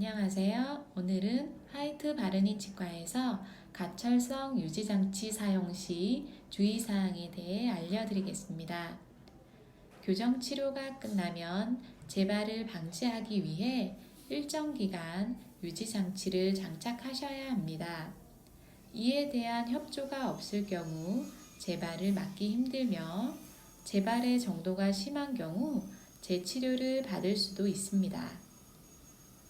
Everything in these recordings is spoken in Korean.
안녕하세요. 오늘은 화이트 바르니 치과에서 가철성 유지장치 사용 시 주의사항에 대해 알려드리겠습니다. 교정 치료가 끝나면 재발을 방지하기 위해 일정 기간 유지장치를 장착하셔야 합니다. 이에 대한 협조가 없을 경우 재발을 막기 힘들며 재발의 정도가 심한 경우 재치료를 받을 수도 있습니다.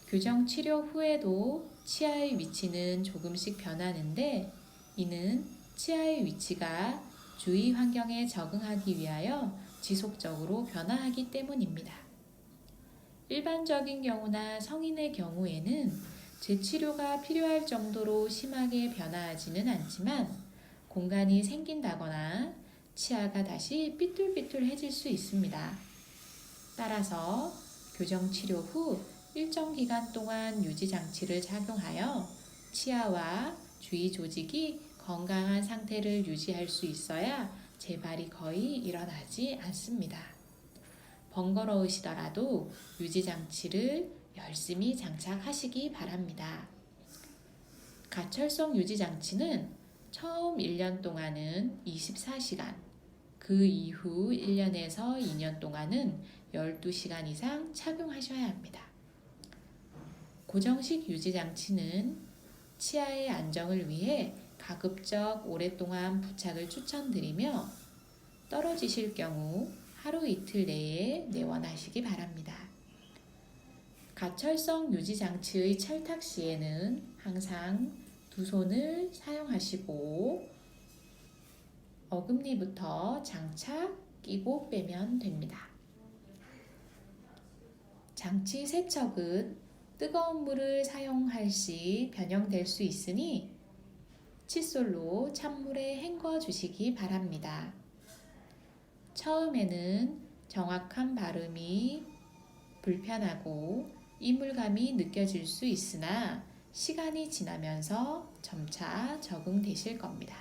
교정 치료 후에도 치아의 위치는 조금씩 변하는데 이는 치아의 위치가 주위 환경에 적응하기 위하여 지속적으로 변화하기 때문입니다. 일반적인 경우나 성인의 경우에는 재치료가 필요할 정도로 심하게 변화하지는 않지만 공간이 생긴다거나 치아가 다시 삐뚤삐뚤해질 수 있습니다. 따라서 교정 치료 후 일정 기간 동안 유지 장치를 착용하여 치아와 주위 조직이 건강한 상태를 유지할 수 있어야 재발이 거의 일어나지 않습니다. 번거로우시더라도 유지 장치를 열심히 장착하시기 바랍니다. 가철성 유지 장치는 처음 1년 동안은 24시간, 그 이후 1년에서 2년 동안은 12시간 이상 착용하셔야 합니다. 고정식 유지 장치는 치아의 안정을 위해 가급적 오랫동안 부착을 추천드리며 떨어지실 경우 하루 이틀 내에 내원하시기 바랍니다. 가철성 유지 장치의 찰탁 시에는 항상 두 손을 사용하시고 어금니부터 장착 끼고 빼면 됩니다. 장치 세척은 뜨거운 물을 사용할 시 변형될 수 있으니 칫솔로 찬물에 헹궈 주시기 바랍니다. 처음에는 정확한 발음이 불편하고 이물감이 느껴질 수 있으나 시간이 지나면서 점차 적응되실 겁니다.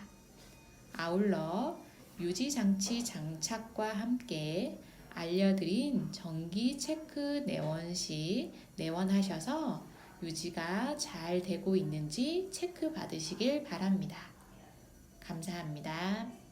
아울러 유지장치 장착과 함께 알려드린 정기 체크 내원 시 내원하셔서 유지가 잘 되고 있는지 체크 받으시길 바랍니다. 감사합니다.